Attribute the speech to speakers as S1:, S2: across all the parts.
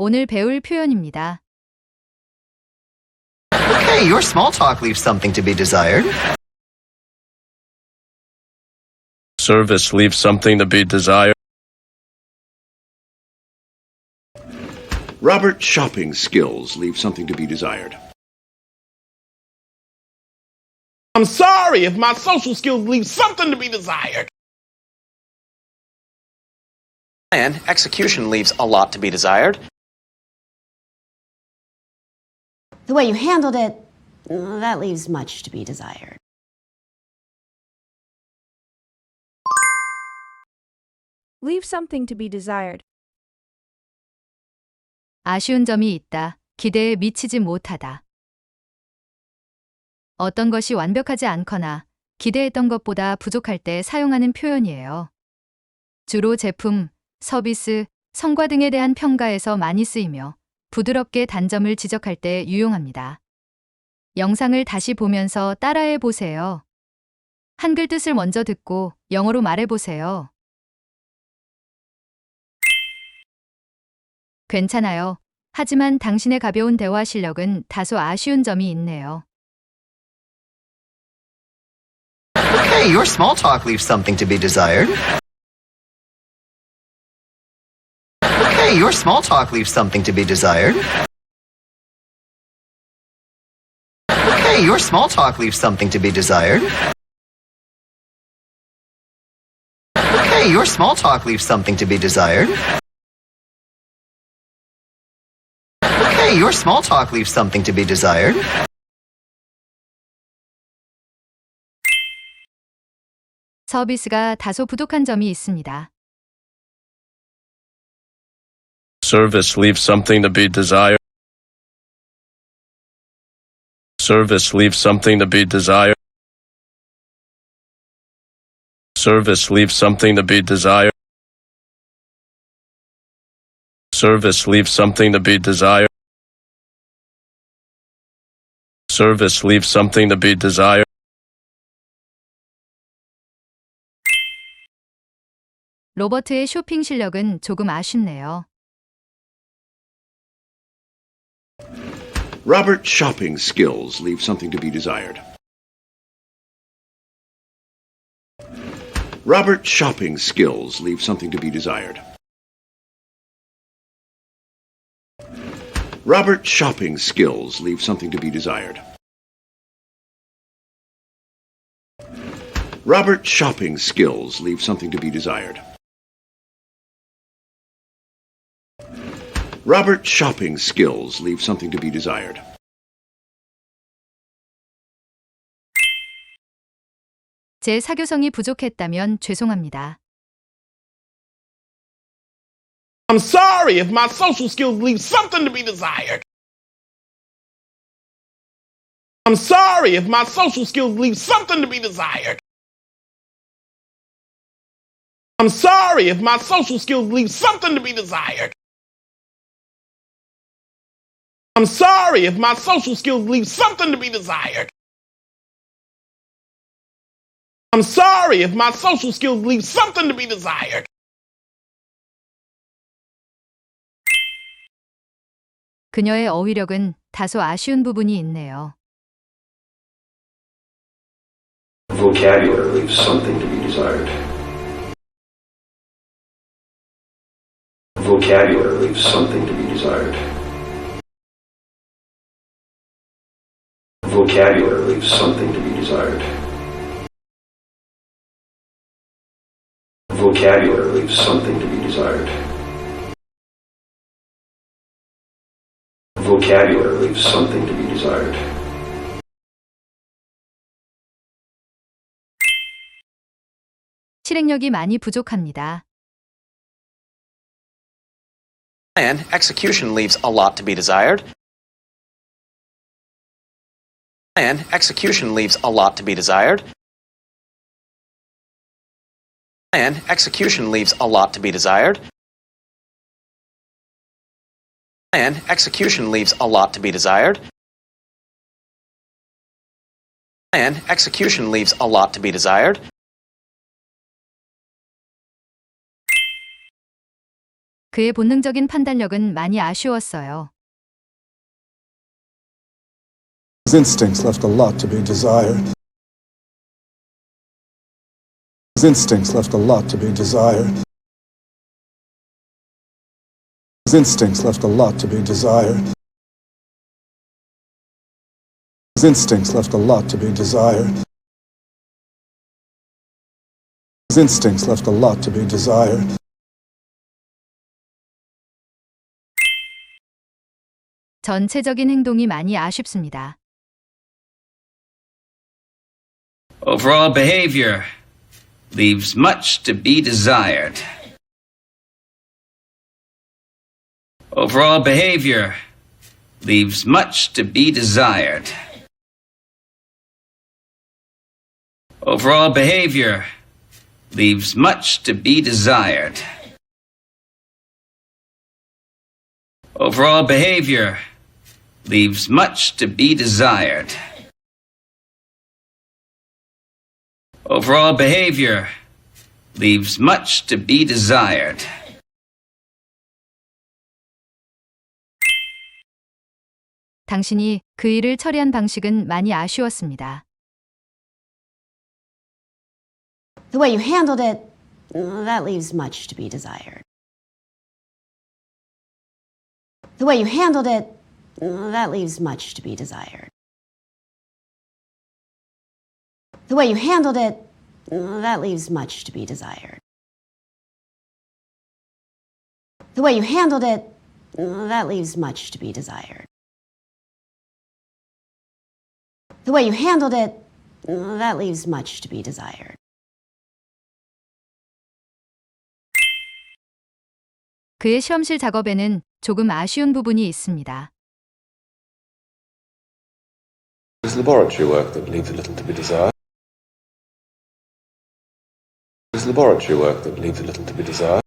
S1: 오늘 배울 표현입니다.
S2: Hey, your small talk leaves something to be desired.
S3: Service leaves something to be desired.
S4: Robert's shopping skills leave something to be desired.
S5: I'm sorry if my social skills leave something to be desired.
S6: And execution leaves a lot to be desired.
S7: The way you handled it, mm, that leaves much to be desired.
S8: Leave something to be desired.
S1: 아쉬운 점이 있다. 기대에 미치지 못하다. 어떤 것이 완벽하지 않거나 기대했던 것보다 부족할 때 사용하는 표현이에요. 주로 제품, 서비스, 성과 등에 대한 평가에서 많이 쓰이며 부드럽게 단점을 지적할 때 유용합니다. 영상을 다시 보면서 따라해 보세요. 한글 뜻을 먼저 듣고 영어로 말해 보세요. 괜찮아요. 하지만 당신의 가벼운 대화 실력은 다소 아쉬운 점이 있네요.
S2: Hey, your small talk leaves something to be desired. Hey, your small talk leaves something to be desired. Hey, your small talk leaves something to be desired. Hey, your small talk leaves something to be desired. Hey, your small talk leaves something to be desired.
S1: 서비스가 다소 부족한 점이 있습니다.
S3: Service leaves something to be desired. Service leaves something to be desired. Service leaves something to be desired. Service leaves something to be desired. Service leaves something to be desired.
S1: 로버트의 쇼핑 실력은 조금 아쉽네요.
S4: Robert's shopping skills leave something to be desired. Robert's shopping skills leave something to be desired. Robert's shopping skills leave something to be desired. Robert's shopping skills leave something to be desired. Robert's shopping skills leave something to be desired.
S1: 제 사교성이 부족했다면 죄송합니다.
S5: I'm sorry if my social skills leave something to be desired. I'm sorry if my social skills leave something to be desired. I'm sorry if my social skills leave something to be desired. I'm sorry if my social skills leave something to be desired. I'm sorry if my social skills leave something to be desired.
S1: 그녀의 어휘력은 다소 아쉬운 부분이 있네요.
S9: Vocabulary leaves something to be desired. Vocabulary leaves something to be desired. Vocabulary leaves something to be desired. Vocabulary leaves something to be desired. Vocabulary leaves something to be desired.
S1: 실행력이 많이 부족합니다.
S6: And execution leaves a lot to be desired. And execution leaves a lot to be desired. And execution leaves a lot to be desired. And execution leaves a lot to be desired. And execution leaves a lot to be desired.
S1: 그의 본능적인 판단력은 많이 아쉬웠어요.
S10: His instincts left a lot to be desired. His instincts left a lot to be desired. His instincts left a lot to be desired. His instincts left a lot to be desired. His instincts left a lot to be desired.
S1: 전체적인 행동이 많이 아쉽습니다.
S11: Overall behavior leaves much to be desired. Overall behavior leaves much to be desired. Overall behavior leaves much to be desired. Overall behavior leaves much to be desired. Overall behavior leaves much to be desired.
S1: 당신이 그 일을 처리한 방식은 많이 아쉬웠습니다.
S7: The way you handled it, mm, that leaves much to be desired. The way you handled it, mm, that leaves much to be desired. The way you handled it, mm, that leaves much to be desired. The way you handled it, mm, that leaves much to be desired. The way you handled it, mm, that leaves much to be desired.
S1: 그의 시험실 작업에는 조금 아쉬운 부분이 있습니다.
S9: His laboratory work that leaves a little to be desired. His laboratory work that leaves a little to be desired.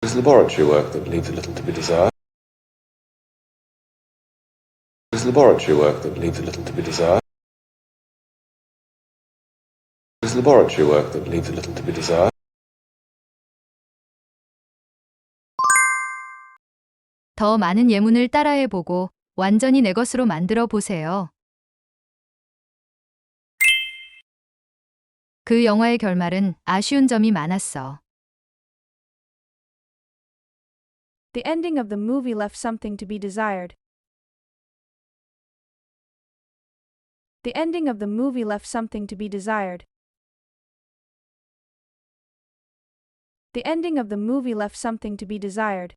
S9: His laboratory work that leaves a little to be desired. His laboratory work that leaves a little to be desired. His laboratory work that leaves a little to be desired.
S1: 더 많은 예문을 따라해 보고 완전히 내 것으로 만들어 보세요. 그 영화의 결말은 아쉬운 점이 많았어.
S8: The ending of the movie left something to be desired. The ending of the movie left something to be desired. The ending of the movie left something to be desired.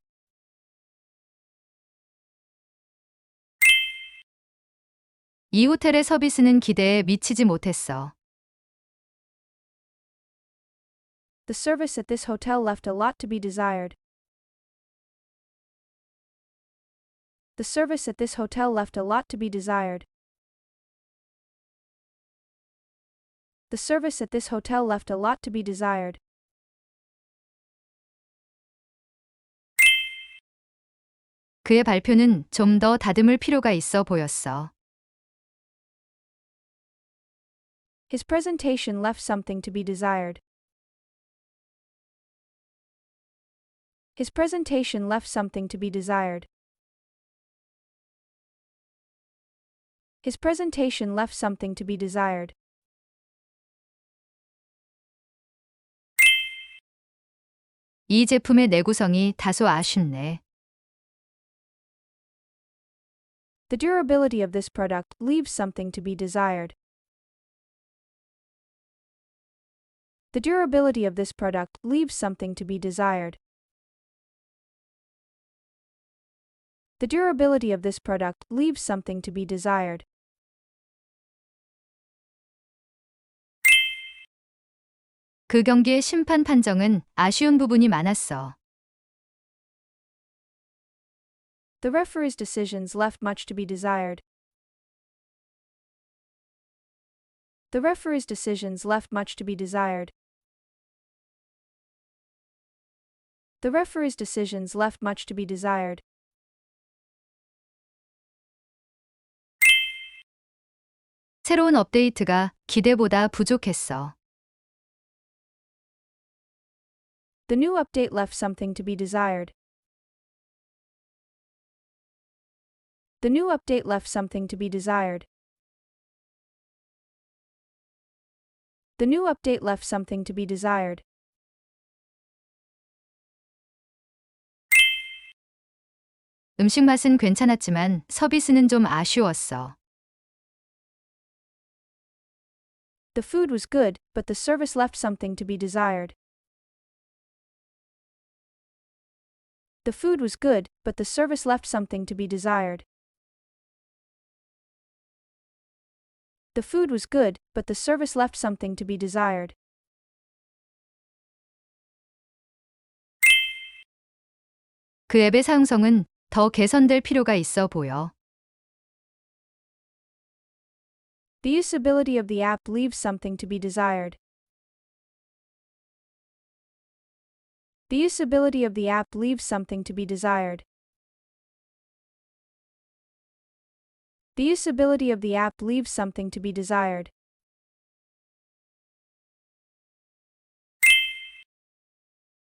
S1: 이 호텔의 서비스는 기대에 미치지 못했어.
S8: The service at this hotel left a lot to be desired. The service at this hotel left a lot to be desired. The service at this hotel left a lot to be desired.
S1: 그의 발표는 좀 더 다듬을 필요가 있어 보였어.
S8: His presentation left something to be desired. His presentation left something to be desired. His presentation left something to be desired.
S1: 이 제품의 내구성이 다소 아쉽네.
S8: The durability of this product leaves something to be desired. The durability of this product leaves something to be desired. The durability of this product leaves something to be desired.
S1: 그 경기의 심판 판정은 아쉬운 부분이 많았어.
S8: The referee's decisions left much to be desired. The referee's decisions left much to be desired. The referee's decisions left much to be desired.
S1: 새로운 업데이트가 기대보다 부족했어.
S8: The new update left something to be desired. The new update left something to be desired. The new update left something to be desired.
S1: 음식 맛은 괜찮았지만 서비스는 좀 아쉬웠어.
S8: The food was good, but the service left something to be desired. The food was good, but the service left something to be desired. The food was good, but the service left something to be desired.
S1: 그 앱의 사용성은 더 개선될 필요가 있어 보여.
S8: The usability of the app leaves something to be desired. The usability of the app leaves something to be desired. The usability of the app leaves something to be desired.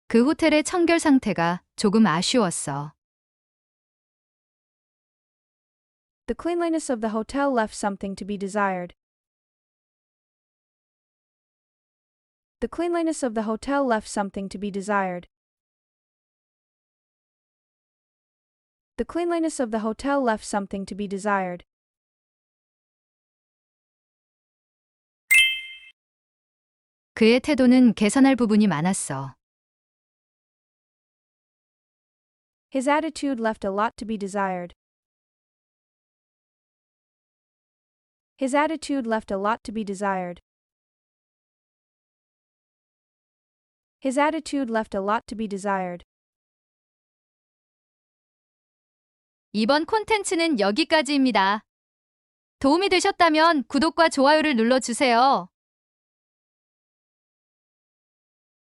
S1: 그 호텔의 청결 상태가 조금 아쉬웠어.
S8: The cleanliness of the hotel left something to be desired. The cleanliness of the hotel left something to be desired. The cleanliness of the hotel left something to be desired.
S1: 그의 태도는 개선할 부분이 많았어.
S8: His attitude left a lot to be desired. His attitude left a lot to be desired. His attitude left a lot to be desired.
S1: 이번 콘텐츠는 여기까지입니다. 도움이 되셨다면 구독과 좋아요를 눌러주세요.